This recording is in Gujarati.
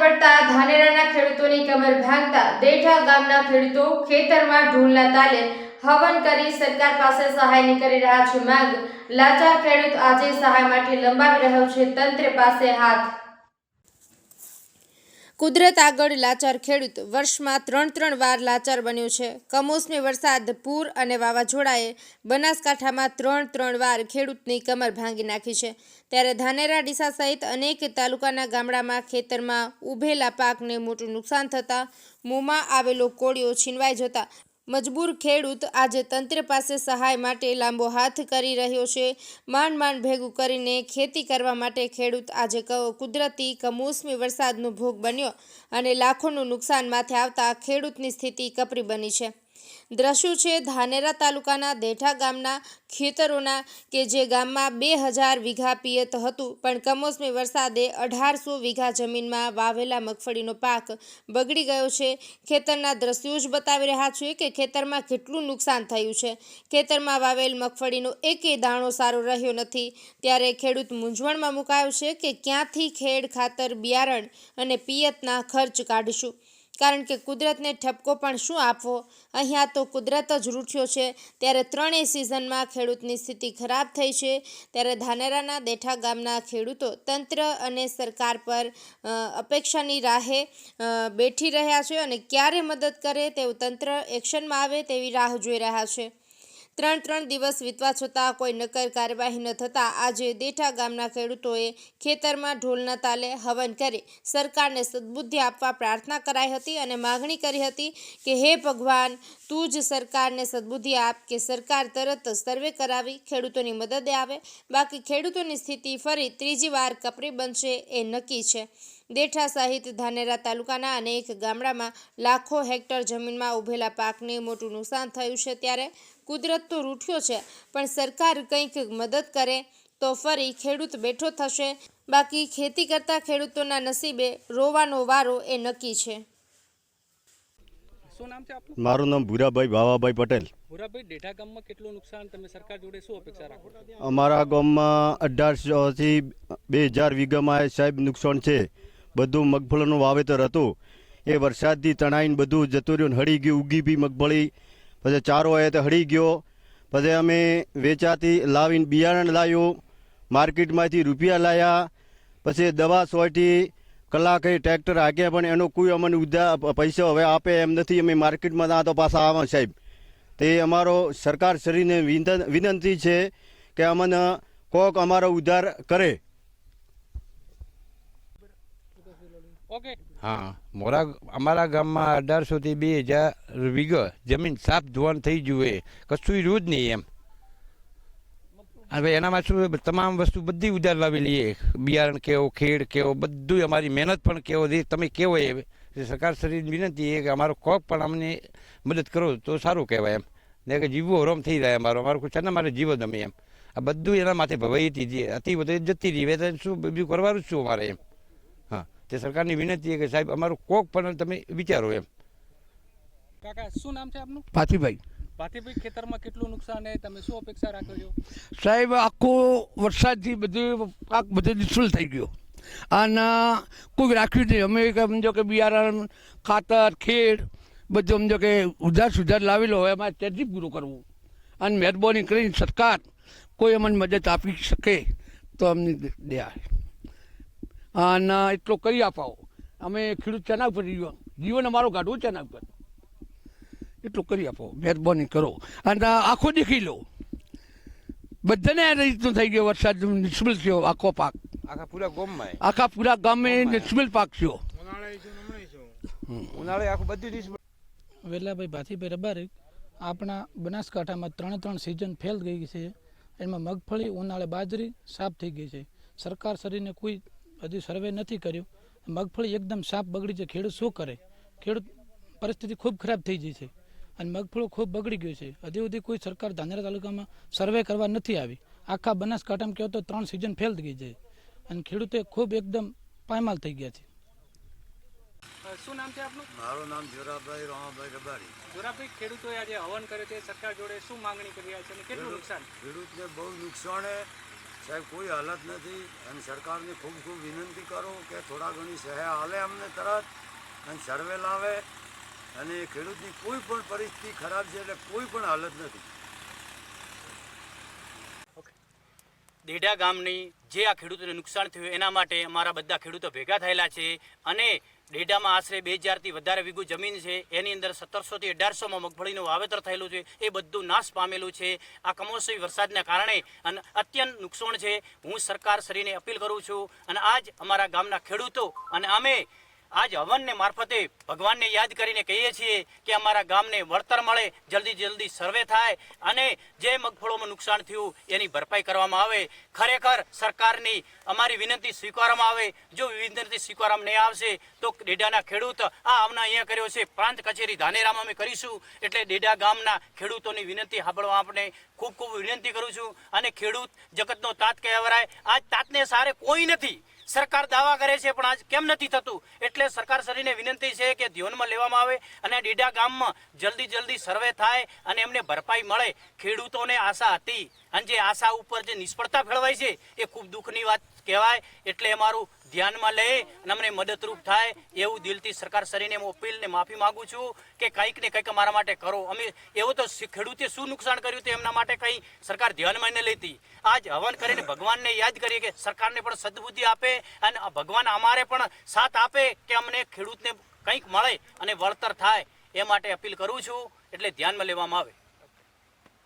પડતા ધાનેરાના ખેડૂતોની કમર ભાંગતા દેઠા ગામના ખેડૂતો ખેતરમાં ઢોલના તાલે હવન કરી સરકાર પાસે સહાયની કરી રહ્યા છે માંગ. લાચાર ખેડૂત આજે સહાય માટે લંબાવી રહ્યો છે તંત્ર પાસે હાથ. કુદરત આગળ લાચાર ખેડૂત વર્ષમાં ત્રણ ત્રણ વાર લાચાર બન્યું છે. કમોસમી વરસાદ, પૂર અને વાવાઝોડાએ બનાસકાંઠામાં ત્રણ ત્રણ વાર ખેડૂતની કમર ભાંગી નાખી છે. ત્યારે ધાનેરા, ડીસા સહિત અનેક તાલુકાના ગામડામાં ખેતરમાં ઊભેલા પાકને મોટું નુકસાન થતાં મોંમાં આવેલો કોળિયો છીનવાઈ જતા મજબૂર ખેડૂત આજે તંત્ર પાસે સહાય માટે લાંબો હાથ કરી રહ્યો છે. માંડ માંડ ભેગું કરીને ખેતી કરવા માટે ખેડૂત આજે કુદરતી કમોસમી વરસાદનો ભોગ બન્યો અને લાખોનું નુકસાન માથે આવતા ખેડૂતની સ્થિતિ કપરી બની છે. દ્રશ્યો છે ધાનેરા તાલુકાના દેઠા ગામના ખેતરોના કે જે ગામમાં બે હજાર વીઘા પિયત હતું. પણ કમોસમી વરસાદે અઢારસો વીઘા જમીનમાં વાવેલા મગફળીનો પાક બગડી ગયો છે. ખેતરના દ્રશ્યો જ બતાવી રહ્યા છે કે ખેતરમાં કેટલું નુકસાન થયું છે. ખેતરમાં વાવેલ મગફળીનો એકેય દાણો સારો રહ્યો નથી. ત્યારે ખેડૂત મૂંઝવણમાં મુકાયો છે કે ક્યાંથી ખેડ ખાતર બિયારણ અને પિયતના ખર્ચ કાઢીશું? કારણ કે કુદરતને ઠપકો પણ શું આપવો? અહીંયા તો કુદરત જ રૂઠ્યો છે. ત્યારે ત્રણેય સિઝનમાં ખેડૂતની સ્થિતિ ખરાબ થઈ છે. ત્યારે ધાનેરાના દેઠા ગામના ખેડૂતો તંત્ર અને સરકાર પર અપેક્ષાની રાહે બેઠી રહ્યા છે અને ક્યારે મદદ કરે તેવું તંત્ર એક્શનમાં આવે તેવી રાહ જોઈ રહ્યા છે. ત્રણ ત્રણ દિવસ વીતવા છતાં કોઈ નક્કર કાર્યવાહી ન થતાં આજે દેઠા ગામના ખેડૂતોએ ખેતરમાં ઢોલના તાલે હવન કરી સરકારને સદબુદ્ધિ આપવા પ્રાર્થના કરાઈ હતી અને માગણી કરી હતી કે હે ભગવાન, તું જ સરકારને સદબુદ્ધિ આપ કે સરકાર તરત સર્વે કરાવી ખેડૂતોની મદદે આવે. બાકી ખેડૂતોની સ્થિતિ ફરી ત્રીજી વાર કપરી બનશે એ નક્કી છે. દેઠા સહિત ધાનેરા તાલુકાના અનેક ગામડામાં લાખો હેક્ટર જમીનમાં ઉભેલા પાકને મોટું નુકસાન થયું છે ત્યારે કુદરત તો રૂઠ્યો છે પણ સરકાર કંઈક મદદ કરે તો ફરી ખેડૂત બેઠો થશે. બાકી ખેતી કરતા ખેડૂતોના નસીબે રોવાનો વારો એ નક્કી છે. શું નામ છે આપનું? મારું નામ ભૂરાભાઈ ભાવાભાઈ પટેલ. ભૂરાભાઈ ડેઢા ગામમાં કેટલું નુકસાન તમે સરકાર જોડે શું અપેક્ષા રાખો અમારા ગામમાં અઢારસોથી બે હજાર વીઘામાં સાહેબ નુકસાન છે. બધું મગફળીનું વાવેતર હતું. એ વરસાદથી તણાઈને બધું જતું રહ્યું હળી ગયું ઉગી બી મગફળી. પછી ચારો એ તો હળી ગયો. પછી અમે વેચાતી લાવીને બિયારણ લાવ્યું માર્કેટમાંથી રૂપિયા લાવ્યા પછી દવા સોટી, કલાકે ટ્રેક્ટર હાક્યા, પણ એનો કોઈ અમને ઉધા પૈસા હવે આપે એમ નથી. અમે માર્કેટમાં ના તો પાછા આવા સાહેબ. તે અમારો સરકાર શ્રીને વિનંતી છે કે અમને કોક અમારો ઉદ્ધાર કરે. ઓકે. હા. મોરા અમારા ગામમાં અઢારસોથી બે હજાર વીઘ જમીન સાફ ધોવાણ થઈ જુએ કશું રહ્યું જ નહીં એમ. હવે એનામાં શું તમામ વસ્તુ બધી ઉધાર લાવી લઈએ. બિયારણ કેવો, ખેડ કેવો, બધું અમારી મહેનત પણ કેવો તમે કેવો એ એ સરકાર શરીર વિનંતી એ કે અમારો કોક પણ અમને મદદ કરો તો સારું કહેવાય એમ. ને કે જીવવો હરોમ થઈ જાય અમારો. અમારું કોઈ છે ને મારે જીવો તમે એમ. આ બધું એના માથે ભવાઈ હતી, જે હતી બધું જતી રહી. હવે શું, બીજું કરવાનું શું અમારે એમ? તે સરકારની વિનંતી છે કે સાહેબ અમારું કોક પણ તમે વિચારો એમ. કાકા શું નામ છે આપનું? પાથીભાઈ ભાતીભાઈ ખેતરમાં કેટલું નુકસાન છે? તમે શું અપેક્ષા રાખો છો? સાહેબ આખો વરસાદથી બધું પાક બધો નિષ્ફળ થઈ ગયો. અને કોઈ રાખ્યું નહીં. અમે કે સમજો કે બિયારણ ખાતર ખેડ બધું સમજો કે ઉધાર સુધાર લાવેલો હોય અમારે તેથી પૂરું કરવું. અને મહેરબાની કરીને સરકાર કોઈ અમને મદદ આપી શકે તો અમને દે- દે અને એટલો કરી અપાવો અમે ખેડૂત ચેના ઉપર જીવન જીવન અમારો કાઢવું ચેના ઉપર એટલું કરી આપો મહેરબાની કરો. અને આખો દેખી લો. બધાને આ રીતનું થઈ ગયો વરસાદ નિષ્ફળ થયો આખો પાક. આખા પૂરા ગામમાં. આખા પૂરા ગામે નિષ્ફળ પાક થયો. ઉનાળે આખું બધું નિષ્ફળ. વેલાભાઈ ભાથીભાઈ રબારી આપણા બનાસકાંઠામાં ત્રણે ત્રણ સિઝન ફેલ ગઈ છે. એમાં મગફળી ઉનાળે બાજરી સાફ થઈ ગઈ છે. સરકાર શરીરને કોઈ હજી સર્વે નથી કર્યું. મગફળી એકદમ સાફ બગડી છે. ખેડૂત શું કરે? ખેડૂત પરિસ્થિતિ ખૂબ ખરાબ થઈ ગઈ છે. અને મગફળો ખૂબ બગડી ગયું છે. હજી સુધી કોઈ સરકાર ધાનેરા તાલુકામાં સર્વે કરવા નથી આવી. આખા બનાસકાંઠામાં કહો તો ત્રણ સિઝન ફેલ ગઈ છે. અને ખેડૂતે ખૂબ એકદમ પાયમાલ થઈ ગયા છે. શું નામ છે આપનું? મારું નામ જોરાભાઈ રોમાભાઈ રબારી. જોરાભાઈ ખેડૂતોએ આજે હવન કર્યો છે. સરકાર જોડે શું માંગણી કરી રહ્યા છે અને કેટલું નુકસાન? ખેડૂતને બહુ નુકસાન છે. સાહેબ, કોઈ હાલત નથી અને સરકારને ખૂબ ખૂબ વિનંતી કરો કે થોડા ઘણી સહાય હાલે અમને તરત અને સર્વે લાવે અને ખેડૂતની કોઈ પણ પરિસ્થિતિ ખરાબ છે એટલે કોઈ પણ હાલત નથી. દેઢા ગામની જે આ ખેડૂતોને નુકસાન થયું એના માટે અમારા બધા ખેડૂતો ભેગા થયેલા છે અને ડેડામાં આશરે બે હજારથી વધારે વીઘુ જમીન છે. એની અંદર સત્તરસોથી અઢારસોમાં મગફળીનું વાવેતર થયેલું છે. એ બધું નાશ પામેલું છે. આ કમોસમી વરસાદના કારણે અને અત્યંત નુકસાન છે. હું સરકાર શ્રીને અપીલ કરું છું અને આજ અમારા ગામના ખેડૂતો અને અમે આજ હવનને મારફતે ભગવાનને યાદ કરીને કહીએ છીએ કે અમારા ગામને વળતર મળે, જલ્દી જલ્દી સર્વે થાય અને જે મગફળોમાં નુકસાન થયું એની ભરપાઈ કરવામાં આવે. ખરેખર સરકારની અમારી વિનંતી સ્વીકારવામાં આવે. જો વિનંતી સ્વીકારવામાં નહીં આવશે તો ડેડાના ખેડૂત આ અમને અહીંયા કર્યો છે. પ્રાંત કચેરી ધાનેરામાં અમે કરીશું એટલે ડેડા ગામના ખેડૂતોની વિનંતી સાંભળવા આપણે ખૂબ ખૂબ વિનંતી કરું છું. અને ખેડૂત જગતનો તાત કહેવાય. આજ તાતને સારે કોઈ નથી સરકાર દાવા કરે છે, પણ આજ કેમ નથી થતું? એટલે સરકાર શ્રીને વિનંતી છે કે ધ્યાનમાં લેવામાં આવે અને ડેડા ગામમાં જલ્દી જલ્દી સર્વે થાય અને એમને ભરપાઈ મળે. ખેડૂતોને આશા હતી. અને જે આશા ઉપર જે નિષ્ફળતા ફેળવાય છે, એ ખૂબ દુઃખની વાત કહેવાય. એટલે અમારું ધ્યાનમાં લે અને અમને મદદરૂપ થાય, એવું દિલથી સરકાર શ્રીને હું અપીલ ને માફી માંગુ છું કે કંઈક ને કંઈક અમારા માટે કરો. અમે એવું તો ખેડૂતે શું નુકસાન કર્યું તે એમના માટે કંઈ સરકાર ધ્યાનમાં ન લેતી. આજ હવન કરીને ભગવાનને યાદ કરીએ કે સરકારને પણ સદબુદ્ધિ આપે અને ભગવાન અમારે પણ સાથ આપે કે અમને ખેડૂતને કંઈક મળે અને વળતર થાય. એ માટે અપીલ કરું છું. એટલે ધ્યાનમાં લેવામાં આવે.